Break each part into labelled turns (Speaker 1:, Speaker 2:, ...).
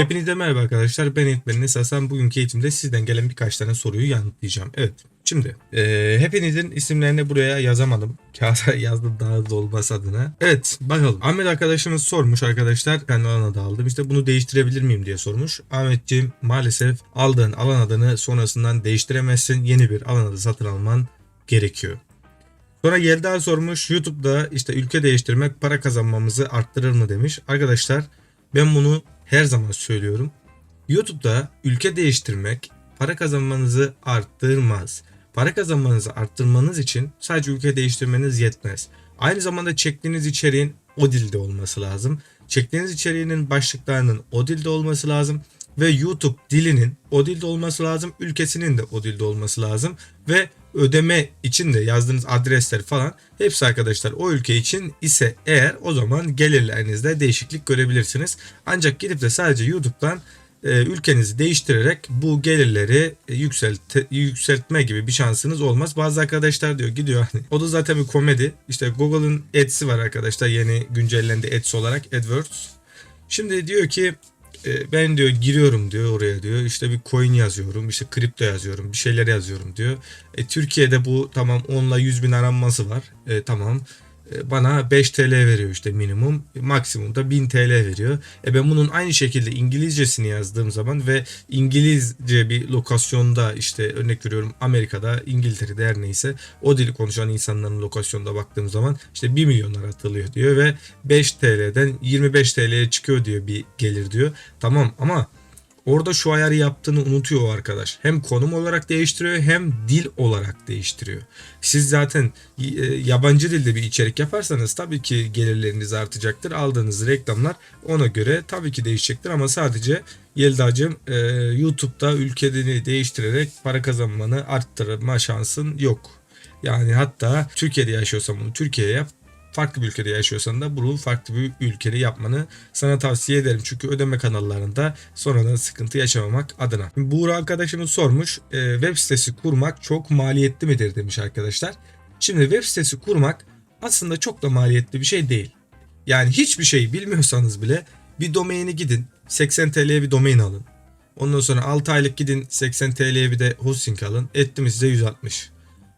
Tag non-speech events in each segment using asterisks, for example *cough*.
Speaker 1: Hepinize merhaba arkadaşlar. Ben Eğitmenin Esasen bugünkü eğitimde sizden gelen birkaç tane soruyu yanıtlayacağım. Evet. Şimdi eee, hepinizin isimlerini buraya yazamadım. *laughs* Kağıda yazdım daha hızlı olması adına. Evet bakalım. Ahmet arkadaşımız sormuş arkadaşlar. Kendi alan adı aldım. İşte bunu değiştirebilir miyim diye sormuş. Ahmetciğim maalesef aldığın alan adını sonrasından değiştiremezsin. Yeni bir alan adı satın alman gerekiyor. Sonra Yelda sormuş YouTube'da işte ülke değiştirmek para kazanmamızı arttırır mı demiş. Arkadaşlar ben bunu her zaman söylüyorum. YouTube'da ülke değiştirmek para kazanmanızı arttırmaz. Para kazanmanızı arttırmanız için sadece ülke değiştirmeniz yetmez. Aynı zamanda çektiğiniz içeriğin o dilde olması lazım. Çektiğiniz içeriğinin başlıklarının o dilde olması lazım ve YouTube dilinin o dilde olması lazım, ülkesinin de o dilde olması lazım ve ödeme için de yazdığınız adresler falan hepsi arkadaşlar o ülke için ise eğer o zaman gelirlerinizde değişiklik görebilirsiniz. Ancak gidip de sadece YouTube'dan e, ülkenizi değiştirerek bu gelirleri yükselte, yükseltme gibi bir şansınız olmaz. Bazı arkadaşlar diyor gidiyor hani o da zaten bir komedi. İşte Google'ın Ads'i var arkadaşlar yeni güncellendi Ads olarak AdWords. Şimdi diyor ki e, ben diyor giriyorum diyor oraya diyor. İşte bir coin yazıyorum işte kripto yazıyorum bir şeyler yazıyorum diyor. E, Türkiye'de bu tamam 10 ile 100 bin aranması var. E, tamam bana 5 TL veriyor işte minimum E, maksimum da 1000 TL veriyor. E ben bunun aynı şekilde İngilizcesini yazdığım zaman ve İngilizce bir lokasyonda işte örnek veriyorum Amerika'da İngiltere'de her neyse o dili konuşan insanların lokasyonda baktığım zaman işte 1 milyon aratılıyor diyor ve 5 TL'den 25 TL'ye çıkıyor diyor bir gelir diyor. Tamam ama Orada şu ayarı yaptığını unutuyor arkadaş. Hem konum olarak değiştiriyor hem dil olarak değiştiriyor. Siz zaten e, yabancı dilde bir içerik yaparsanız tabii ki gelirleriniz artacaktır. Aldığınız reklamlar ona göre tabii ki değişecektir ama sadece Yelda'cığım e, YouTube'da ülkeni değiştirerek para kazanmanı arttırma şansın yok. Yani hatta Türkiye'de yaşıyorsan bunu Türkiye'ye yap farklı bir ülkede yaşıyorsan da bunu farklı bir ülkede yapmanı sana tavsiye ederim. Çünkü ödeme kanallarında sonradan sıkıntı yaşamamak adına. Buğra arkadaşımız sormuş e, web sitesi kurmak çok maliyetli midir demiş arkadaşlar. Şimdi web sitesi kurmak aslında çok da maliyetli bir şey değil. Yani hiçbir şey bilmiyorsanız bile bir domaini gidin 80 TL'ye bir domain alın. Ondan sonra 6 aylık gidin 80 TL'ye bir de hosting alın. Etti mi size 160.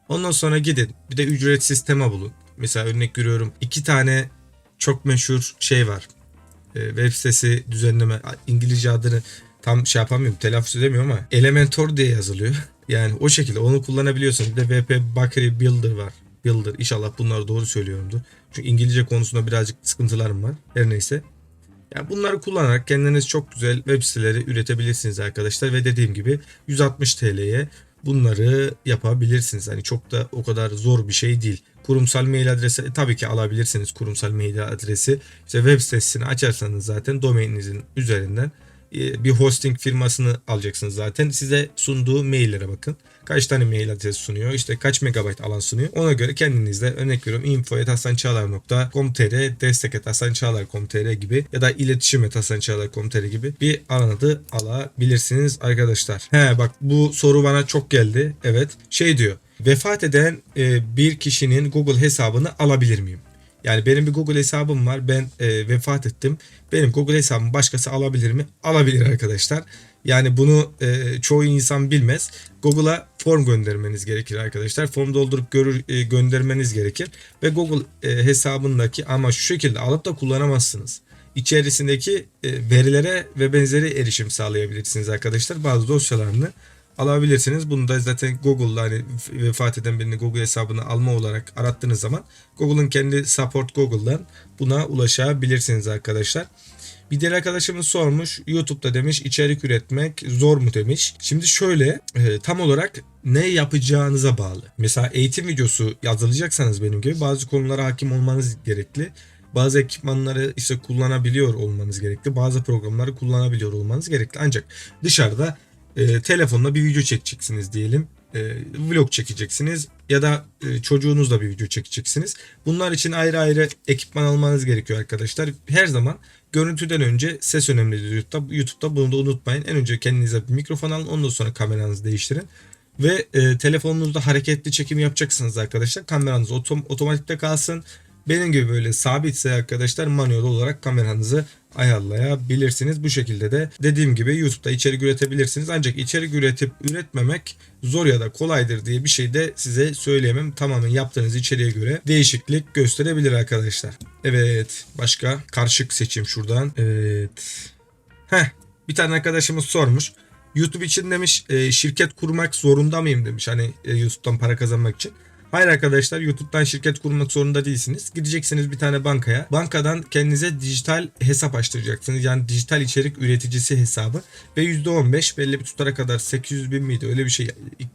Speaker 1: Ondan sonra gidin bir de ücret sisteme bulun. Mesela örnek görüyorum iki tane çok meşhur şey var. Ee, web sitesi düzenleme İngilizce adını tam şey yapamıyorum telaffuz edemiyorum ama Elementor diye yazılıyor. *laughs* Yani o şekilde onu kullanabiliyorsun. Bir de WP Bakery Builder var. Builder. İnşallah bunları doğru söylüyorumdur. Çünkü İngilizce konusunda birazcık sıkıntılarım var. Her neyse. Yani bunları kullanarak kendiniz çok güzel web siteleri üretebilirsiniz arkadaşlar. Ve dediğim gibi 160 TL'ye bunları yapabilirsiniz. Hani çok da o kadar zor bir şey değil. Kurumsal mail adresi e, tabii ki alabilirsiniz kurumsal mail adresi. İşte web sitesini açarsanız zaten domaininizin üzerinden e, bir hosting firmasını alacaksınız zaten. Size sunduğu maillere bakın. Kaç tane mail adresi sunuyor, işte kaç megabayt alan sunuyor. Ona göre kendinizde örnek veriyorum info.hasançağlar.com.tr destek.hasançağlar.com.tr gibi ya da iletişim.hasançağlar.com.tr gibi bir alan adı alabilirsiniz arkadaşlar. He bak bu soru bana çok geldi. Evet şey diyor vefat eden e, bir kişinin Google hesabını alabilir miyim? Yani benim bir Google hesabım var. Ben e, vefat ettim. Benim Google hesabımı başkası alabilir mi? Alabilir arkadaşlar. Yani bunu e, çoğu insan bilmez. Google'a form göndermeniz gerekir arkadaşlar. Form doldurup görür, e, göndermeniz gerekir. Ve Google e, hesabındaki ama şu şekilde alıp da kullanamazsınız. İçerisindeki e, verilere ve benzeri erişim sağlayabilirsiniz arkadaşlar. Bazı dosyalarını alabilirsiniz. Bunu da zaten Google'da hani vefat eden birinin Google hesabını alma olarak arattığınız zaman Google'ın kendi support Google'dan buna ulaşabilirsiniz arkadaşlar. Bir diğer arkadaşımız sormuş YouTube'da demiş içerik üretmek zor mu demiş. Şimdi şöyle e, tam olarak ne yapacağınıza bağlı. Mesela eğitim videosu yazılacaksanız benim gibi bazı konulara hakim olmanız gerekli. Bazı ekipmanları işte kullanabiliyor olmanız gerekli. Bazı programları kullanabiliyor olmanız gerekli. Ancak dışarıda e, telefonla bir video çekeceksiniz diyelim. E, vlog çekeceksiniz ya da e, çocuğunuzla bir video çekeceksiniz. Bunlar için ayrı ayrı ekipman almanız gerekiyor arkadaşlar. Her zaman görüntüden önce ses önemlidir YouTube'da. YouTube'da bunu da unutmayın. En önce kendinize bir mikrofon alın ondan sonra kameranızı değiştirin. Ve e, telefonunuzda hareketli çekim yapacaksınız arkadaşlar. Kameranız otom otomatikte kalsın. Benim gibi böyle sabitse arkadaşlar manuel olarak kameranızı ayarlayabilirsiniz. Bu şekilde de dediğim gibi YouTube'da içerik üretebilirsiniz. Ancak içerik üretip üretmemek zor ya da kolaydır diye bir şey de size söyleyemem. Tamamen yaptığınız içeriğe göre değişiklik gösterebilir arkadaşlar. Evet başka karşık seçeyim şuradan. Evet. Heh bir tane arkadaşımız sormuş. YouTube için demiş e, şirket kurmak zorunda mıyım demiş hani e, YouTube'dan para kazanmak için. Hayır arkadaşlar YouTube'dan şirket kurmak zorunda değilsiniz. Gideceksiniz bir tane bankaya. Bankadan kendinize dijital hesap açtıracaksınız. Yani dijital içerik üreticisi hesabı. Ve %15 belli bir tutara kadar 800 bin miydi öyle bir şey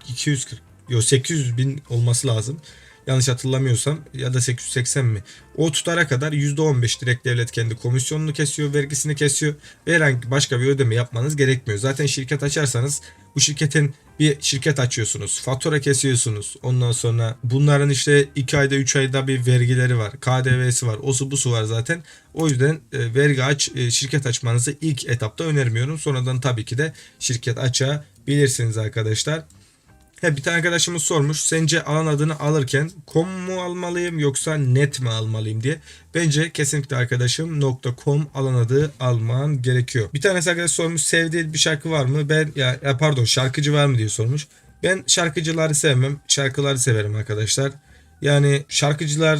Speaker 1: 240 yok 800 bin olması lazım. Yanlış hatırlamıyorsam ya da 880 mi? O tutara kadar %15 direkt devlet kendi komisyonunu kesiyor, vergisini kesiyor ve herhangi başka bir ödeme yapmanız gerekmiyor. Zaten şirket açarsanız bu şirketin bir şirket açıyorsunuz. Fatura kesiyorsunuz. Ondan sonra bunların işte 2 ayda 3 ayda bir vergileri var. KDV'si var. Osu busu var zaten. O yüzden e, vergi aç e, şirket açmanızı ilk etapta önermiyorum. Sonradan tabii ki de şirket açabilirsiniz arkadaşlar. He, bir tane arkadaşımız sormuş. Sence alan adını alırken com mu almalıyım yoksa net mi almalıyım diye. Bence kesinlikle arkadaşım .com alan adı alman gerekiyor. Bir tanesi arkadaş sormuş sevdiği bir şarkı var mı? Ben ya, ya pardon şarkıcı var mı diye sormuş. Ben şarkıcıları sevmem. Şarkıları severim arkadaşlar. Yani şarkıcılar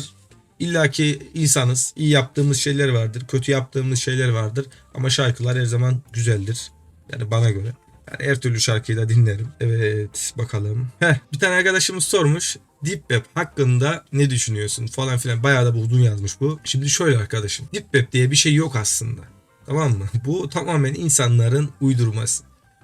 Speaker 1: illaki insanız. İyi yaptığımız şeyler vardır. Kötü yaptığımız şeyler vardır. Ama şarkılar her zaman güzeldir. Yani bana göre. Yani her türlü şarkıyı da dinlerim. Evet bakalım. Heh, bir tane arkadaşımız sormuş. Deep Web hakkında ne düşünüyorsun falan filan. Bayağı da buldun yazmış bu. Şimdi şöyle arkadaşım. Deep Web diye bir şey yok aslında. Tamam mı? Bu tamamen insanların uydurması.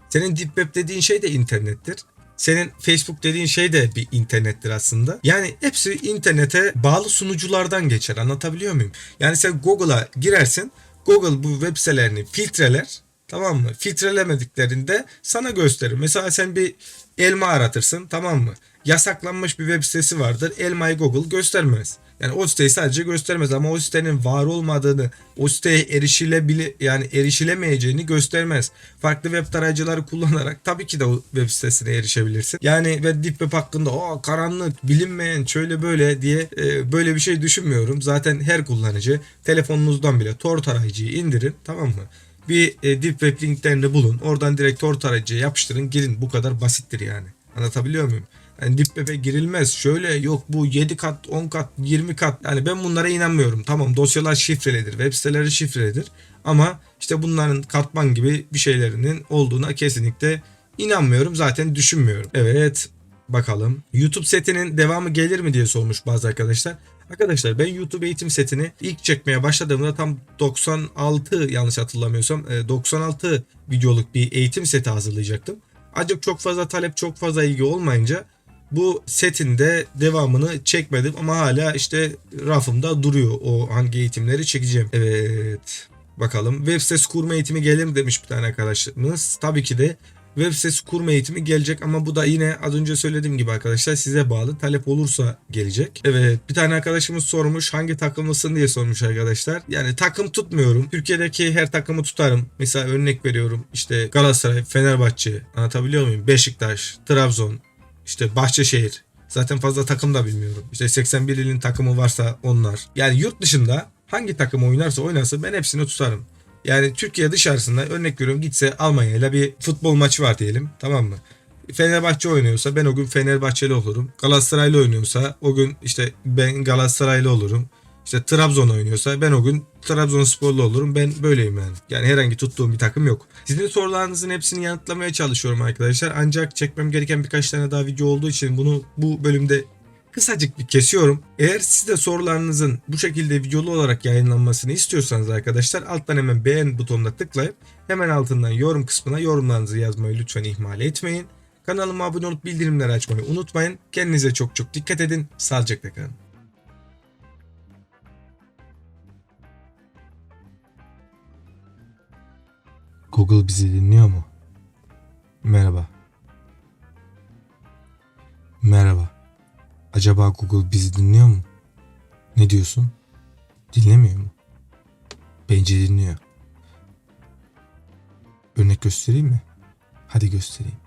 Speaker 1: Senin Deep Web dediğin şey de internettir. Senin Facebook dediğin şey de bir internettir aslında. Yani hepsi internete bağlı sunuculardan geçer. Anlatabiliyor muyum? Yani sen Google'a girersin. Google bu web sitelerini filtreler. Tamam mı? Filtrelemediklerinde sana gösterir. Mesela sen bir elma aratırsın tamam mı? Yasaklanmış bir web sitesi vardır. Elmayı Google göstermez. Yani o siteyi sadece göstermez ama o sitenin var olmadığını, o siteye erişilebili yani erişilemeyeceğini göstermez. Farklı web tarayıcıları kullanarak tabii ki de o web sitesine erişebilirsin. Yani ve Deep Web hakkında o karanlık, bilinmeyen, şöyle böyle diye e, böyle bir şey düşünmüyorum. Zaten her kullanıcı telefonunuzdan bile Tor tarayıcıyı indirin tamam mı? Bir e, deep web linklerini bulun. Oradan direkt Tor tarayıcıya yapıştırın girin. Bu kadar basittir yani. Anlatabiliyor muyum? Yani deep web'e girilmez. Şöyle yok bu 7 kat, 10 kat, 20 kat. Yani ben bunlara inanmıyorum. Tamam dosyalar şifrelidir. Web siteleri şifrelidir. Ama işte bunların katman gibi bir şeylerinin olduğuna kesinlikle inanmıyorum. Zaten düşünmüyorum. Evet bakalım. YouTube setinin devamı gelir mi diye sormuş bazı arkadaşlar. Arkadaşlar ben YouTube eğitim setini ilk çekmeye başladığımda tam 96 yanlış hatırlamıyorsam 96 e, videoluk bir eğitim seti hazırlayacaktım. Ancak çok fazla talep çok fazla ilgi olmayınca bu setin de devamını çekmedim ama hala işte rafımda duruyor o hangi eğitimleri çekeceğim. Evet bakalım web sitesi kurma eğitimi gelir mi demiş bir tane arkadaşımız. Tabii ki de web sitesi kurma eğitimi gelecek ama bu da yine az önce söylediğim gibi arkadaşlar size bağlı. Talep olursa gelecek. Evet bir tane arkadaşımız sormuş hangi takımlısın diye sormuş arkadaşlar. Yani takım tutmuyorum. Türkiye'deki her takımı tutarım. Mesela örnek veriyorum işte Galatasaray, Fenerbahçe anlatabiliyor muyum? Beşiktaş, Trabzon, işte Bahçeşehir. Zaten fazla takım da bilmiyorum. İşte 81 ilin takımı varsa onlar. Yani yurt dışında hangi takım oynarsa oynarsa ben hepsini tutarım. Yani Türkiye dışarısında örnek veriyorum gitse Almanya ile bir futbol maçı var diyelim tamam mı? Fenerbahçe oynuyorsa ben o gün Fenerbahçeli olurum. Galatasaraylı oynuyorsa o gün işte ben Galatasaraylı olurum. İşte Trabzon oynuyorsa ben o gün Trabzonsporlu olurum. Ben böyleyim yani. Yani herhangi tuttuğum bir takım yok. Sizin sorularınızın hepsini yanıtlamaya çalışıyorum arkadaşlar. Ancak çekmem gereken birkaç tane daha video olduğu için bunu bu bölümde kısacık bir kesiyorum. Eğer siz de sorularınızın bu şekilde videolu olarak yayınlanmasını istiyorsanız arkadaşlar alttan hemen beğen butonuna tıklayıp hemen altından yorum kısmına yorumlarınızı yazmayı lütfen ihmal etmeyin. Kanalıma abone olup bildirimleri açmayı unutmayın. Kendinize çok çok dikkat edin. Sağlıcakla kalın. Google bizi dinliyor mu? Merhaba. Merhaba. Acaba Google bizi dinliyor mu? Ne diyorsun? Dinlemiyor mu? Bence dinliyor. Örnek göstereyim mi? Hadi göstereyim.